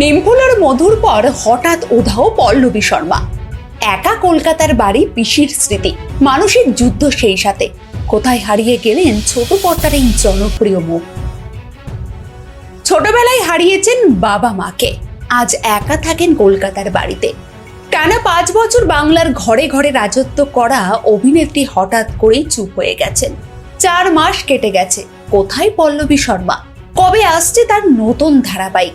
নিমফুলের মধুর পর হঠাৎ উধাও পল্লবী শর্মা। একা কলকাতার বাড়ি পিসির স্মৃতি, মানসিক যুদ্ধ সেই সাথে। কোথায় হারিয়ে গেলেন ছোট পর্দার এই জনপ্রিয় মুখ? ছোটবেলায় হারিয়েছেন বাবা মাকে, আজ একা থাকেন কলকাতার বাড়িতে। টানা পাঁচ বছর বাংলার ঘরে ঘরে রাজত্ব করা অভিনেত্রী হঠাৎ করেই চুপ হয়ে গেছেন। চার মাস কেটে গেছে, কোথায় পল্লবী শর্মা? কবে আসছে তার নতুন ধারাবাহিক?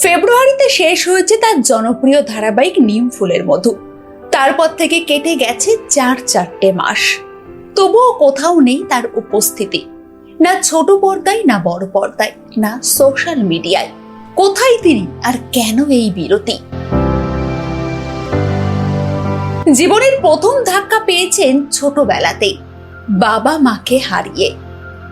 ফেব্রুয়ারিতে শেষ হয়েছে তার জনপ্রিয় ধারাবাহিক নিম ফুলের মধু। তারপর থেকে কেটে গেছে চার চারটে মাস। তবুও কোথাও নেই তার উপস্থিতি। না ছোট পর্দায়, না বড় পর্দায়, না সোশ্যাল মিডিয়ায়। কোথায় তিনি আর কেন এই বিরতি? জীবনের প্রথম ধাক্কা পেয়েছেন ছোটবেলাতেই। বাবা মাকে হারিয়ে।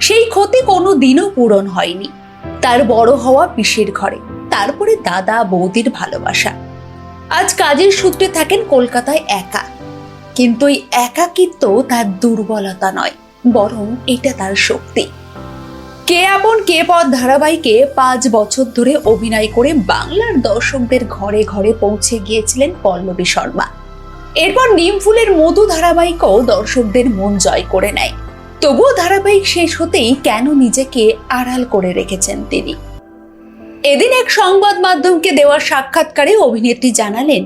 সেই ক্ষতি কোনো দিনও পূরণ হয়নি। তার বড় হওয়া পিসির ঘরে। তারপরে দাদা বৌদির ভালোবাসা। আজ কাজের সূত্রে থাকেন কলকাতায় একা। কিন্তু এই একাকিত্ব তার দুর্বলতা নয়, বরং এটা তার শক্তি। কে আপন কে পদ ধারাবাহিকে পাঁচ বছর ধরে অভিনয় করে বাংলার দর্শকদের ঘরে ঘরে পৌঁছে গিয়েছিলেন পল্লবী শর্মা। এরপর নিমফুলের মধু ধারাবাহিকও দর্শকদের মন জয় করে নেয়। তবুও ধারাবাহিক শেষ হতেই কেন নিজেকে আড়াল করে রেখেছেন তিনি? এদিন এক সংবাদ মাধ্যমকে দেওয়া সাক্ষাৎকারে অভিনেত্রী জানালেন,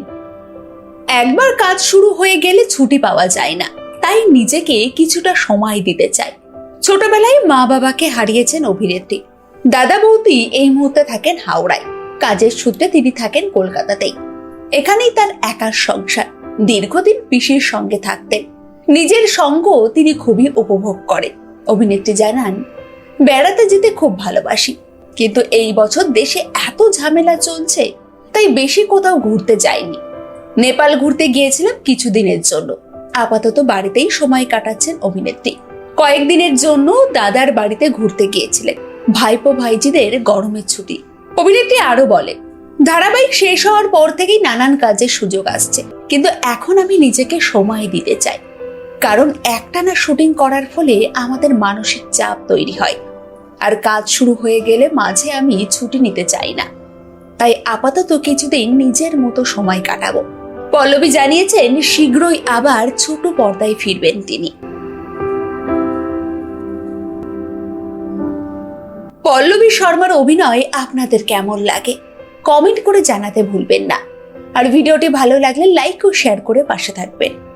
একবার কাজ শুরু হয়ে গেলে ছুটি পাওয়া যায় না, তাই নিজেকে কিছুটা সময় দিতে চাই। ছোটবেলায় মা বাবাকে হারিয়েছেন অভিনেত্রী। দাদা বৌদি এই মুহূর্তে থাকেন হাওড়ায়। কাজের সূত্রে তিনি থাকেন কলকাতাতেই। এখানেই তার একার সংসার, দীর্ঘদিন পিসির সঙ্গে থাকতেন। নিজের সঙ্গ তিনি খুবই উপভোগ করেন। অভিনেত্রী জানান, বেড়াতে যেতে খুব ভালোবাসি। কিন্তু এই বছর দেশে এত ঝামেলা চলছে, তাই বেশি কোথাও ঘুরতে যাইনি। নেপাল ঘুরতে গিয়েছিলাম কিছুদিনের জন্য। আপাতত বাড়িতেই সময় কাটাচ্ছেন অভিনেত্রী। কয়েকদিনের জন্য দাদার বাড়িতে ঘুরতে গিয়েছিলেন। ভাইপো ভাইজিদের গরমের ছুটি। অভিনেত্রী আরও বলে, ধারাবাহিক শেষ হওয়ার পর থেকেই নানান কাজের সুযোগ আসছে, কিন্তু এখন আমি নিজেকে সময় দিতে চাই। কারণ একটানা শুটিং করার ফলে আমাদের মানসিক চাপ তৈরি হয়। আর কাজ শুরু হয়ে গেলে মাঝে আমি ছুটি নিতে চাই না। তাই আপাতত কিছুদিন নিজের মতো সময় কাটাবো। পল্লবী জানিয়েছেন, শীঘ্রই আবার ছোট পর্দায় ফিরবেন তিনি। পল্লবী শর্মার অভিনয় আপনাদের কেমন লাগে? কমেন্ট করে জানাতে ভুলবেন না। আর ভিডিওটি ভালো লাগলে লাইক ও শেয়ার করে পাশে থাকবেন।